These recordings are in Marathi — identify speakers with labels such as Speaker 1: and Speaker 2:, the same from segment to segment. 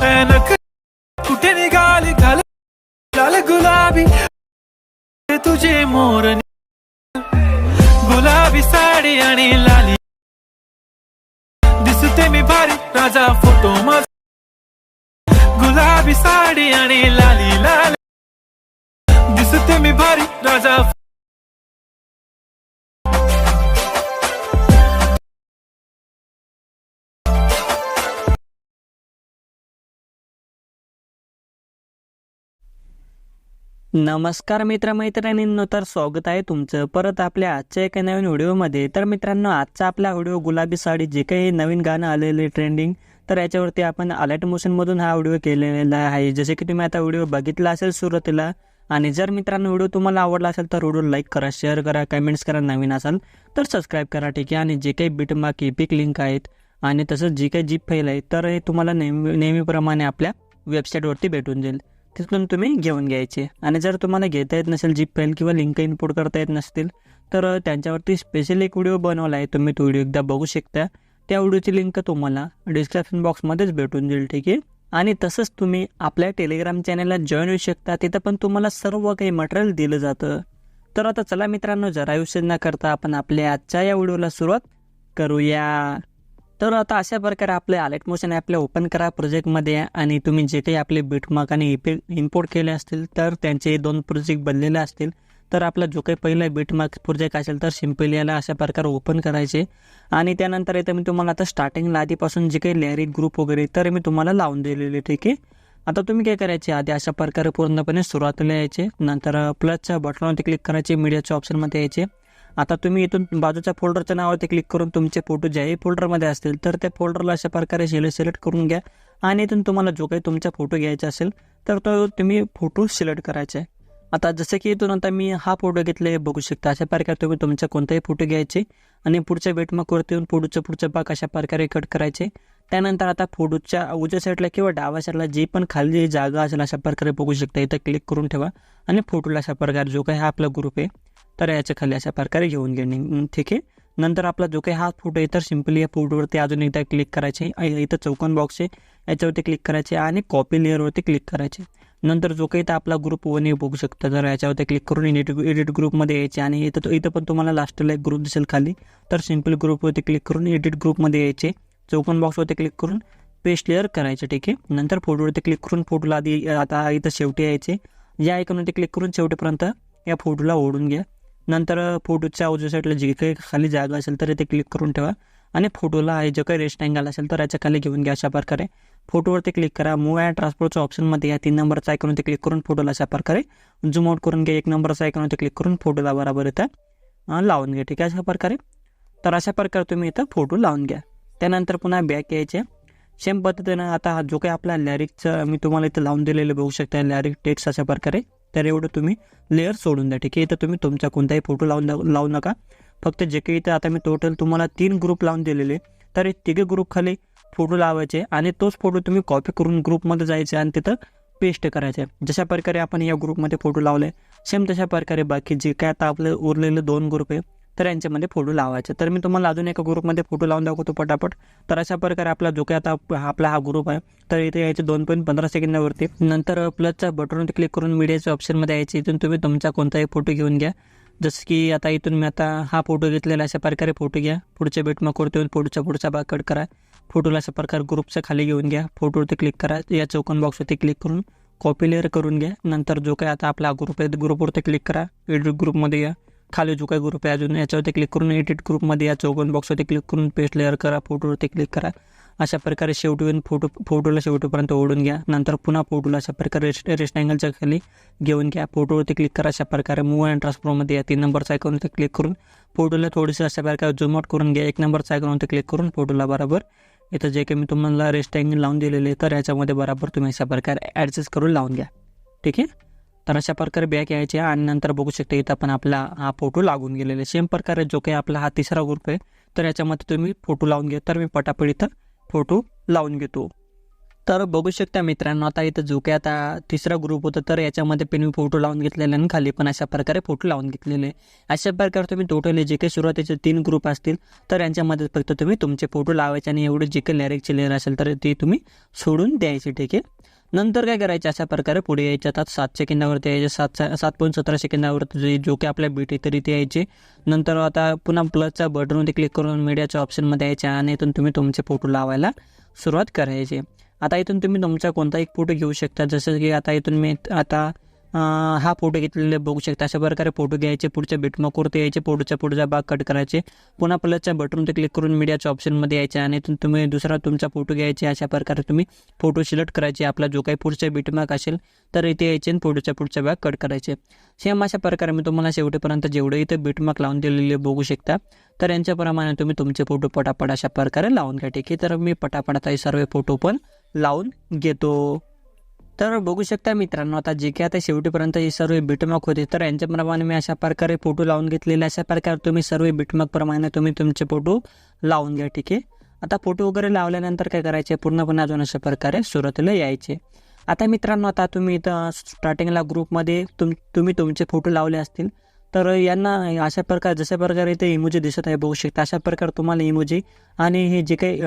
Speaker 1: नक कुठे निघाली? घाल लाल गुलाबी. तुझे मोर गुलाबी साडी आणि लाली. दिसते मी भारी. राजा फोटो माझ गुलाबी साडी आणि लाली लाल. दिसते मी भारी. राजा
Speaker 2: नमस्कार मित्रमैत्रिणींनो तर स्वागत आहे तुमचं. परत आपल्या आजच्या एका नवीन व्हिडिओमध्ये. तर मित्रांनो आजचा आपला व्हिडिओ गुलाबी साडी जे काही नवीन गाणं आलेलं आहे ट्रेंडिंग तर याच्यावरती आपण अलर्ट मोशनमधून हा व्हिडिओ केलेला आहे. जसे की तुम्ही आता व्हिडिओ बघितला असेल सुरुवातीला आणि जर मित्रांनो व्हिडिओ तुम्हाला आवडला असेल तर व्हिडिओ लाईक करा शेअर करा कमेंट्स करा नवीन असाल तर सबस्क्राईब करा ठीक आहे. आणि जे काही बिटमार्क इपिक लिंक आहेत आणि तसंच जी काही जीप फाईल आहे तर हे तुम्हाला नेहमी नेहमीप्रमाणे आपल्या वेबसाईटवरती भेटून जाईल. तिथून तुम्ही घेऊन घ्यायचे. आणि जर तुम्हाला घेता येत नसेल जीप फाईल किंवा लिंक इनपुट करता येत नसतील तर त्यांच्यावरती स्पेशल एक व्हिडिओ बनवला आहे. तुम्ही तो व्हिडिओ एकदा बघू शकता. त्या व्हिडिओची लिंक तुम्हाला डिस्क्रिप्शन बॉक्समध्येच भेटून जाईल ठीक आहे? आणि तसंच तुम्ही आपल्या टेलिग्राम चॅनलला जॉईन होऊ शकता. तिथं पण तुम्हाला सर्व काही मटेरियल दिलं जातं. तर आता चला मित्रांनो जरा आयुष्य न करता आपण आपल्या आजच्या या व्हिडिओला सुरुवात करूया. तर आता अशा प्रकारे आपले आलेट मोशन ॲपला ओपन करा प्रोजेक्टमध्ये आणि तुम्ही जे काही आपले बिटमार्क आणि इपे इम्पोर्ट केले असतील तर त्यांचे दोन प्रोजेक्ट बनलेले असतील. तर आपला जो काही पहिला बिटमार्क प्रोजेक्ट असेल तर सिम्पली याला अशा प्रकारे ओपन करायचे. आणि त्यानंतर येतं मी तुम्हाला आता स्टार्टिंगला आधीपासून जे काही लॅरिक ग्रुप वगैरे तर मी तुम्हाला लावून दिलेले ठीक आहे? आता तुम्ही काय करायचे? आधी अशा प्रकारे पूर्णपणे सुरुवातीला यायचे. नंतर प्लसच्या बटनावरती क्लिक करायचे. मीडियाच्या ऑप्शनमध्ये यायचे. आता तुम्ही इथून बाजूच्या फोल्डरच्या नावावरती क्लिक करून तुमचे फोटो ज्याही फोल्डरमध्ये असतील तर त्या फोल्डरला अशा प्रकारे सिले सिलेक्ट करून घ्या. आणि इथून तुम्हाला जो काही तुमचा फोटो घ्यायचा असेल तर तो तुम्ही फोटो सिलेक्ट करायचा. आहे आता जसं की इथून आता मी हा फोटो घेतले बघू शकता. अशा प्रकारे तुम्ही तुमचा कोणताही फोटो घ्यायचे आणि पुढच्या वेटमार्कवरती येऊन फोटोचं पुढचं भाग अशा प्रकारे कट करायचे. त्यानंतर आता फोटोच्या उजव्या साईडला किंवा डाव्या साईडला जी पण खाली जागा असेल अशा प्रकारे बघू शकता. इथं क्लिक करून ठेवा आणि फोटोला अशा प्रकारे जो काही हा आपला ग्रुप आहे तर याच्या खाली अशा प्रकारे घेऊन घेणे ठीक आहे. नंतर आपला जो काही हा फोटो आहे तर सिम्पली या फोटोवरती अजून एकदा क्लिक करायचे. इथं चौकन बॉक्स आहे. याच्यावरती क्लिक करायचे आणि कॉपी लेअरवरती क्लिक करायचे. नंतर जो काही इथं आपला ग्रुप वन बघू शकता. जर याच्यावरती क्लिक करून एडिट एडिट ग्रुपमध्ये यायचे आणि इथं इथं पण तुम्हाला लास्टला एक ग्रुप दिसेल खाली. तर सिंपल ग्रुपवरती क्लिक करून एडिट ग्रुपमध्ये यायचे. चौकन बॉक्सवरती क्लिक करून पेस्ट लेअर करायचे ठीक आहे. नंतर फोटोवरती क्लिक करून फोटोला आधी आता इथं शेवटी यायचे. या आयकॉनवरती क्लिक करून शेवटीपर्यंत या फोटोला ओढून घ्या. नंतर फोटोच्या उजव्या साईडला जी काही खाली जागा असेल तर ते क्लिक करून ठेवा. आणि फोटोला आहे जे काही रेस्ट अँगल असेल तर याच्या खाली घेऊन घ्या अशा प्रकारे. फोटोवरती क्लिक करा. मूव अँड ट्रान्सपोर्टच्या ऑप्शनमध्ये या तीन नंबरचा आयकॉनवरती क्लिक करून फोटोला अशा प्रकारे झूम आउट करून घ्या. एक नंबरचा आयकॉनवरती क्लिक करून फोटोला बरोबर इथं लावून घ्या. ठीक आहे? अशा प्रकारे. तर अशा प्रकारे तुम्ही इथं फोटो लावून घ्या. त्यानंतर पुन्हा बॅक यायचे. सेम पद्धतीनं आता जो काही आपला लॅरिकचं मी तुम्हाला इथं लावून दिलेलं बघू शकता. लॅरिक टेक्स्ट अशा प्रकारे. तर एवढं तुम्ही लेअर सोडून द्या ठीक आहे? इथं तुम्ही तुमचा कोणताही फोटो लावून लावू नका. फक्त जे काही इथं आता मी टोटल तुम्हाला तीन ग्रुप लावून दिलेले तर हे तिघे ग्रुप खाली फोटो लावायचे आणि तोच फोटो तुम्ही कॉपी करून ग्रुपमध्ये जायचे आणि तिथं पेस्ट करायचे. जशा प्रकारे आपण या ग्रुपमध्ये फोटो लावले सेम तशा प्रकारे बाकी जे काय आता आपलं उरलेले दोन ग्रुप आहे तर यांच्यामध्ये फोटो लावायचे. तर मी तुम्हाला अजून एका ग्रुपमध्ये फोटो लावून दाखवतो पटापट. तर अशा प्रकारे आपला जो काही आता आपला हा ग्रुप आहे तर इथे यायचे दोन पॉईंट पंधरा सेकंदावरती. नंतर प्लसच्या बटनवरती क्लिक करून मीडियाच्या ऑप्शनमध्ये यायचे. इथून तुम्ही तुमचा कोणताही फोटो घेऊन घ्या. जसं की आता इथून मी आता हा फोटो घेतलेला अशा प्रकारे फोटो घ्या. पुढच्या बेटमाकवरती येऊन पुढच्या पुढचा भाग कट करा. फोटोला अशा प्रकारे ग्रुपच्या खाली घेऊन घ्या. फोटोवरती क्लिक करा. या चौकन बॉक्सवरती क्लिक करून कॉपी लेअर करून घ्या. नंतर जो काही आता आपला ग्रुप आहे ग्रुपवरती क्लिक करा. एडिट ग्रुपमध्ये या. खाली जो काही ग्रुप आहे अजून याच्यावरती क्लिक करून एडिट ग्रुपमध्ये या चौकोन बॉक्सवरती क्लिक करून पेस्ट लेअर करा फोटोवरती क्लिक करा. अशा प्रकारे शेवटी येऊन फोटो फोटोला शेवटीपर्यंत ओढून घ्या. नंतर पुन्हा फोटोला अशा प्रकारे रेस्ट रेस्ट अँगलच्या खाली घेऊन घ्या. फोटोवरती क्लिक करा अशा प्रकारे मूव अँड ट्रान्सफॉर्ममध्ये या तीन नंबरचा आयकॉनवरती क्लिक करून फोटोला थोडीशी अशा प्रकारे झूमआउट करून घ्या. एक नंबरचा आयकॉनवरती क्लिक करून फोटोला बरोबर इथं जे काही मी तुम्हाला रेस्ट अँगल लावून दिलेले तर याच्यामध्ये बरोबर तुम्ही अशा प्रकारे ॲडजस्ट करून लावून घ्या. ठीक आहे? तर अशा प्रकारे बॅक यायचे आणि नंतर बघू शकता इथं आपण आपला हा फोटो लागून गेलेले सेम प्रकारे जो काही आपला हा तिसरा ग्रुप आहे तर याच्यामध्ये तुम्ही फोटो लावून घ्या. तर मी पटापट इथं फोटो लावून घेतो. तर बघू शकता मित्रांनो आता इथं जो काही आता तिसरा ग्रुप होता तर याच्यामध्ये पण मी फोटो लावून घेतलेले आणि खाली पण अशा प्रकारे फोटो लावून घेतलेले अशा प्रकारे तुम्ही टोटली जे काही सुरुवातीचे तीन ग्रुप असतील तर यांच्यामध्ये फक्त तुम्ही तुमचे फोटो लावायचे आणि एवढे जे काही लॅरिकचे लेअर असेल तर ते तुम्ही सोडून द्यायचे ठीक आहे? नंतर काय करायचे? अशा प्रकारे पुढे यायचे. आता सात सेकंदावरती यायचे. सात सात पॉईंट सतरा सेकंदावरती जे जो की आपल्या बीट तरी ते यायचे. नंतर आता पुन्हा प्लसच्या बटनवरती क्लिक करून मीडियाच्या ऑप्शनमध्ये यायचे आणि इथून तुम्ही तुमचे फोटो लावायला सुरुवात करायची. आता इथून तुम्ही तुमचा कोणता एक फोटो घेऊ शकता. जसं की आता इथून मी आता हा फोटो घेतलेले बघू शकता. अशा प्रकारे फोटो घ्यायचे पुढच्या बिटमॉकवरती यायचे फोटोच्या पुढचा भाग कट करायचे. पुन्हा प्लसच्या बटनवर क्लिक करून मीडियाच्या ऑप्शनमध्ये यायचे आणि इथून तुम्ही दुसरा तुमचा फोटो घ्यायचे. अशा प्रकारे तुम्ही फोटो सिलेक्ट करायचे. आपला जो काही पुढचा बिटमार्क असेल तर इथे यायचे आणि फोटोच्या पुढचा भाग कट करायचे. सेम अशा प्रकारे मी तुम्हाला शेवटीपर्यंत जेवढे इथे बिटमार्क लावून दिलेले बघू शकता तर यांच्याप्रमाणे तुम्ही तुमचे फोटो पटापट अशा प्रकारे लावून घ्या. ठीक आहे तर मी पटापटात हे सर्व फोटो पण लावून घेतो. तर बघू शकता मित्रांनो आता जे काही आता शेवटीपर्यंत हे सर्व बिटमार्क होते तर यांच्याप्रमाणे मी अशा प्रकारे फोटो लावून घेतलेले अशा प्रकारे तुम्ही सर्व बिटमार्कप्रमाणे तुम्ही तुमचे फोटो लावून घ्या ठीक आहे? आता फोटो वगैरे लावल्यानंतर काय करायचे? पूर्णपणे अजून अशा प्रकारे सुरुवातीला यायचे. आता मित्रांनो आता तुम्ही इथं स्टार्टिंगला ग्रुपमध्ये तुम तुम्ही तुमचे फोटो लावले असतील तर यांना अशा प्रकारे जशा प्रकारे इथे इमोजी दिसत आहे बघू शकता अशा प्रकारे तुम्हाला इमोजी आणि हे जे काही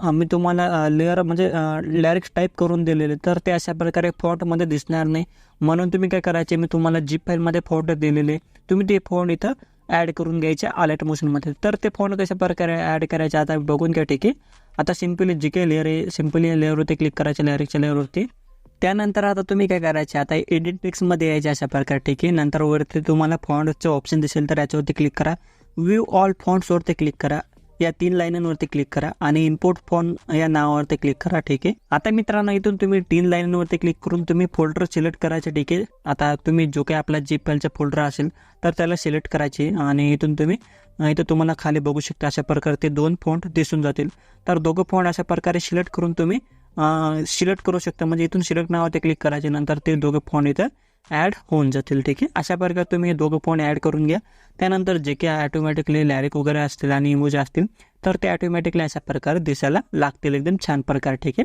Speaker 2: आम्ही तुम्हाला लेअर म्हणजे लॅरिक्स टाईप करून दिलेले तर ते अशा प्रकारे फॉन्टमध्ये दिसणार नाही. म्हणून तुम्ही काय करायचे मी तुम्हाला जीप फाईलमध्ये फॉन्ट दिलेले तुम्ही ते फॉन्ट इथं ॲड करून घ्यायचे आलेट मोशनमध्ये तर ते फॉन्ट कशा प्रकारे ॲड करायचे आता बघून घ्या ठीक आहे. आता सिम्पली जी काही लेअर आहे सिम्पली लेअरवरती क्लिक करायचे लॅरिक्सच्या लेअरवरती त्यानंतर आता तुम्ही काय करायचे आता एडिट पिक्समध्ये यायचे अशा प्रकारे ठीक आहे. नंतर वरती तुम्हाला फॉन्टचं ऑप्शन दिसेल तर याच्यावरती क्लिक करा. व्ह्यू ऑल फॉन्ट्सवरती क्लिक करा. या तीन लाईनांवरती क्लिक करा आणि इम्पोर्ट फॉन या नावावरती क्लिक करा ठीक आहे? आता मित्रांनो इथून तुम्ही तीन लाईनांवरती क्लिक करून तुम्ही फोल्डर सिलेक्ट करायचे ठीक आहे? आता तुम्ही जो काही आपला जी फाईलचा फोल्डर असेल तर त्याला सिलेक्ट करायचे आणि इथून तुम्ही इथं तुम्हाला खाली बघू शकता अशा प्रकारे ते दोन फॉन्ट दिसून जातील. तर दोघं फॉन्ट अशा प्रकारे सिलेक्ट करून तुम्ही सिलेक्ट करू शकता. म्हणजे इथून सिलेक्ट नावावरती क्लिक करायचे नंतर ते दोघं फॉन्ट इथं ॲड होऊन जातील ठीक आहे? अशा प्रकारे तुम्ही हे दोघं फोन ॲड करून घ्या. त्यानंतर जे काही ॲटोमॅटिकली लॅरिक वगैरे असतील आणि इमोज असतील तर ते ऑटोमॅटिकली अशा प्रकारे दिसायला लागतील एकदम छान प्रकारे ठीक आहे?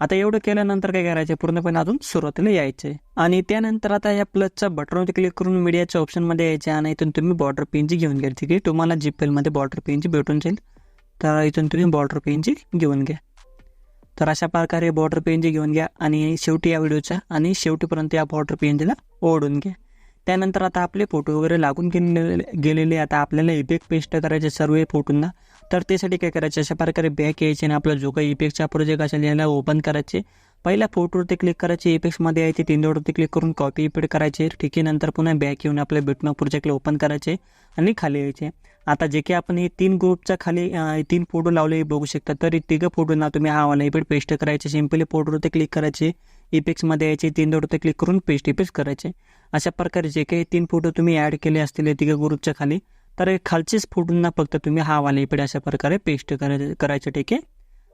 Speaker 2: आता एवढं केल्यानंतर काय करायचं पूर्णपणे अजून सुरुवातीला यायचे आणि त्यानंतर आता या प्लसच्या बटनवरती क्लिक करून मीडियाच्या ऑप्शनमध्ये यायचे आणि इथून तुम्ही बॉर्डर पेनची घेऊन घ्या ठीक आहे? तुम्हाला जीपेलमध्ये बॉर्डर पेनची भेटून जाईल तर इथून तुम्ही बॉर्डर पेनची घेऊन घ्या. तर अशा प्रकारे बॉर्डर पेनजी घेऊन घ्या आणि शेवटी या व्हिडिओच्या आणि शेवटीपर्यंत या बॉर्डर पेनजीला ओढून घ्या. त्यानंतर आता आपले फोटो वगैरे लागून गेलेले गेलेले आता आपल्याला इफेक्ट पेस्ट करायचे सर्व फोटोंना तर त्यासाठी काय करायचे? अशा प्रकारे बॅक यायचे आणि आपला जो काही इफेक्टचा प्रोजेक्ट असेल याला ओपन करायचे. पहिल्या फोटोवरती क्लिक करायचे इफेक्ट्समध्ये यायचे. तीन क्लिक करून कॉपी इफेक्ट करायचे. ठीक आहे नंतर पुन्हा बॅक येऊन आपल्या बिटमॅप प्रोजेक्टला ओपन करायचे आणि खाली यायचे. आता जे की आपण हे तीन ग्रुपच्या खाली तीन फोटो लावले बघू शकता. तर तिघं तिघं फोटोंना तुम्ही हा वाला इफेक्ट पेस्ट करायचे. सिम्पली फोटोवरती क्लिक करायचे. इफेक्ट्समध्ये यायचे. तीन डॉटवरती क्लिक करून पेस्ट इफेक्ट करायचे. अशा प्रकारे जे काही तीन फोटो तुम्ही ॲड केले असतील तिघं ग्रुपच्या खाली तर खालचेच फोटोंना फक्त तुम्ही हा वाला इफेक्ट अशा प्रकारे पेस्ट करायचे करायचे ठीक आहे?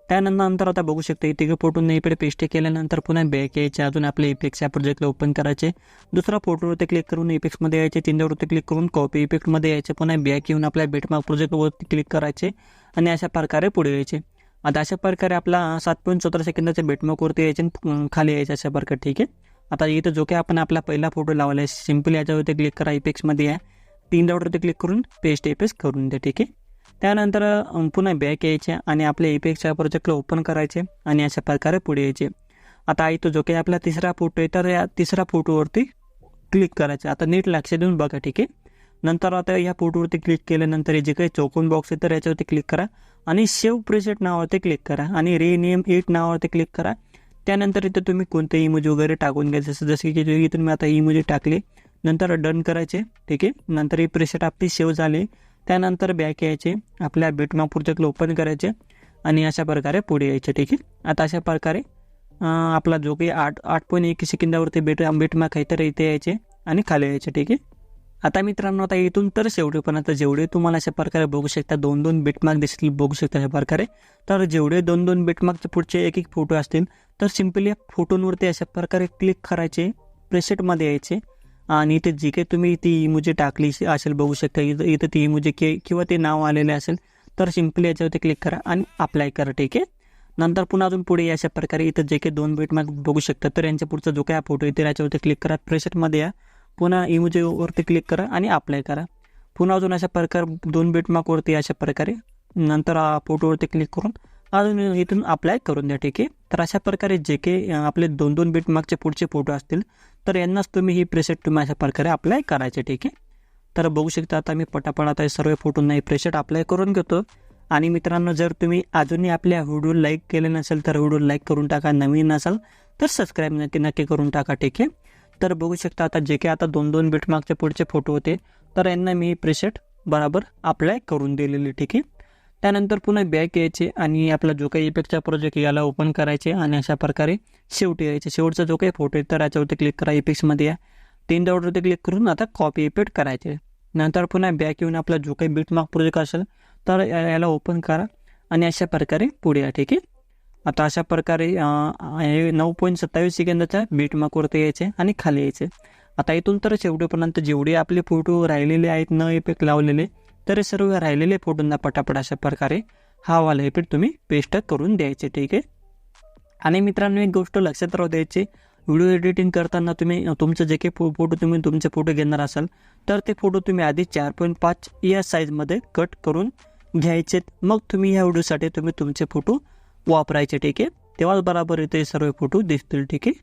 Speaker 2: त्यानंतर आता बघू शकता इथे फोटोने इकडे पेस्ट केल्यानंतर पुन्हा बॅक यायचे अजून आपले इफेक्ट्सच्या प्रोजेक्टला ओपन करायचे. दुसरा फोटोवरती क्लिक करून इफेक्ट्समध्ये यायचे तीनवरती क्लिक करून कॉपी इफेक्टमध्ये यायचे पुन्हा बॅक येऊन आपल्या बेटमार्क प्रोजेक्टवरती क्लिक करायचे आणि अशा प्रकारे पुढे यायचे. आता अशा प्रकारे आपला सात पॉईंट सतरा सेकंदाच्या बेटमार्कवरती यायचे आणि, खाली यायचे अशा प्रकारे ठीक आहे? आता इथं जो काही आपण आपला पहिला फोटो लावला आहे सिंपल याच्यावरती क्लिक करा इफेक्ट्समध्ये या. तीन डॉटवरती क्लिक करून पेस्ट एपेस्ट करून द्या ठीक आहे? त्यानंतर पुन्हा बॅक यायचे आणि आपल्या इफेक्टच्या प्रोजेक्टला ओपन करायचे आणि अशा प्रकारे पुढे यायचे. आता इथं जो काही आपला तिसरा फोटो आहे तर या तिसऱ्या फोटोवरती क्लिक करायचं. आता नीट लक्ष देऊन बघा ठीक आहे? नंतर आता या फोटोवरती क्लिक केल्यानंतर हे जे काही चौकोन बॉक्स आहे तर याच्यावरती क्लिक करा आणि सेव्ह प्रिसेट नावावरती क्लिक करा आणि रिनेम एट नावावरती क्लिक करा. त्यानंतर इथं तुम्ही कोणते इमोज वगैरे टाकून घ्यायचं जसं जसं की तुम्ही आता इमोजी टाकले. नंतर डन करायचे ठीक आहे? नंतर हे प्रेसेट आपली सेव्ह झाले. त्यानंतर बॅक यायचे आपल्या बेटमार्क प्रोजेक्टला ओपन करायचे आणि अशा प्रकारे पुढे यायचे ठीक आहे? आता अशा प्रकारे आपला जो काही आठ आठ पॉईंट एक सेकंदावरती बेट बेटमार्क आहे तर इथे यायचे आणि खाली यायचे ठीक आहे? आता मित्रांनो आता इथून तर शेवटीपर्यंत जेवढे तुम्हाला अशा प्रकारे बघू शकता दोन दोन बेटमार्क दिसतील बघू शकता अशा प्रकारे तर जेवढे दोन दोन बेटमार्कचे पुढचे एक एक फोटो असतील तर सिम्पली या फोटोंवरती अशा प्रकारे क्लिक करायचे प्रेसेटमध्ये यायचे आणि इथे जी काही तुम्ही ती इमोजी टाकली असेल बघू शकता. इथं इथं ती इमोजी के किंवा ते नाव आलेले असेल तर सिम्पली याच्यावरती क्लिक करा आणि अप्लाय करा ठीक आहे? नंतर पुन्हा अजून पुढे अशा प्रकारे इथं जे काही दोन बीट मार्क बघू शकता तर यांच्या पुढचा जो काही फोटो येते याच्यावरती क्लिक करा. प्रेशरमध्ये या. पुन्हा इमोजीवरती क्लिक करा आणि अप्लाय करा. पुन्हा अजून अशा प्रकारे दोन बीट मार्कवरती अशा प्रकारे नंतर फोटोवरती क्लिक करून अजून इथून अप्लाय करून द्या ठीक आहे? तर अशा प्रकारे जे काही आपले दोन दोन बीट मागचे पुढचे फोटो असतील तर यांनाच तुम्ही ही प्रेसेट तुम्ही अशा प्रकारे अप्लाय करायचे ठीक आहे? तर बघू शकता आता मी पटापट आता हे सर्व फोटोंना ही प्रेसेट अप्लाय करून घेतो. आणि मित्रांनो जर तुम्ही अजूनही आपल्या व्हिडिओ लाईक केले नसेल तर व्हिडिओ लाईक करून टाका. नवीन असाल तर सबस्क्राईब नक्की नक्की करून टाका ठीक आहे? तर बघू शकता आता जे काही आता दोन दोन बीट मागचे पुढचे फोटो होते तर यांना मी प्रेसेट बराबर अप्लाय करून दिलेली ठीक आहे? त्यानंतर पुन्हा बॅक यायचे आणि आपला जो काही इफेक्टचा प्रोजेक्ट याला ओपन करायचे आणि अशा प्रकारे शेवटी यायचे. शेवटचा जो काही फोटो आहे तर याच्यावरती क्लिक करा इफेक्ट्समध्ये या. तीन डॉटवरती क्लिक करून आता कॉपी इफेक्ट करायचे. नंतर पुन्हा बॅक येऊन आपला जो काही बीटमार्क प्रोजेक्ट असेल तर याला ओपन करा आणि अशा प्रकारे पुढे या ठीक आहे? आता अशा प्रकारे हे नऊ पॉईंट सत्तावीस सेकंदाच्या बीटमार्कवरती यायचे आणि खाली यायचे. आता इथून तर शेवटीपर्यंत जेवढे आपले फोटो राहिलेले आहेत न इफेक्ट लावलेले तर सर्व राहिलेले फोटोंना पटापट अशा प्रकारे. हा वाला तुम्ही पेस्ट करून द्यायचे ठीक आहे? आणि मित्रांनो एक गोष्ट लक्षात राहू द्यायची. व्हिडिओ एडिटिंग करताना तुम्ही तुमचं जे काही फो फोटो तुम्ही तुमचे फोटो घेणार असाल तर ते फोटो तुम्ही आधी चार पॉईंट पाच या साईजमध्ये कट करून घ्यायचे. मग तुम्ही ह्या व्हिडिओसाठी तुम्ही तुमचे फोटो वापरायचे ठीक आहे? तेव्हाच बराबर इथे सर्व फोटो दिसतील ठीक आहे?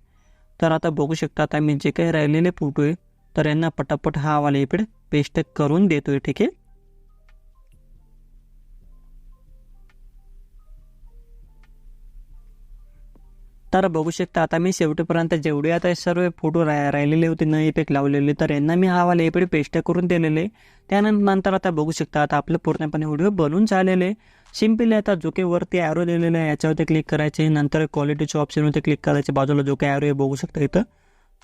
Speaker 2: तर आता बघू शकता आता मी जे काही राहिलेले फोटो आहे तर यांना पटापट हा वाला इकडे पेस्ट करून देतोय ठीक आहे? तर बघू शकता. आता मी शेवटीपर्यंत जेवढे आता हे सर्व फोटो रा राहिलेले होते न इफेक्ट लावलेले तर यांना मी हा वाला इकडे पेस्ट करून दिलेले. त्यानंतर आता बघू शकता आता आपलं पूर्णपणे व्हिडिओ बनून झालेले. सिम्पली आता जो काही वरती ॲरो दिलेला आहे याच्यावरती क्लिक करायचे. नंतर क्वालिटीच्या ऑप्शनवरती क्लिक करायचे. बाजूला जो काही ॲरो आहे बघू शकता इथं.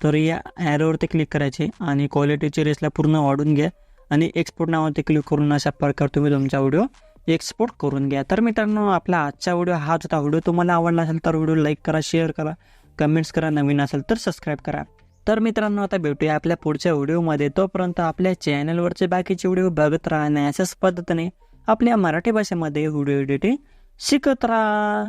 Speaker 2: तर या ॲरोवरती क्लिक करायचे. आणि क्वालिटीची रेसला पूर्ण वाढून घ्या. आणि एक्सपोर्ट नावावरती क्लिक करून अशा प्रकारे तुम्ही तुमचा व्हिडिओ एक्सपोर्ट करून घ्या. तर मित्रांनो आपला आजचा व्हिडिओ हाच होता. व्हिडिओ तुम्हाला आवडला असेल तर व्हिडिओ लाईक करा शेअर करा कमेंट्स करा. नवीन असेल तर सबस्क्राईब करा. तर मित्रांनो आता भेटूया आपल्या पुढच्या व्हिडिओमध्ये तोपर्यंत आपल्या चॅनलवरचे बाकीचे व्हिडिओ बघत राहा. आणि अशाच पद्धतीने आपल्या मराठी भाषेमध्ये व्हिडिओ एडिटिंग शिकत राहा.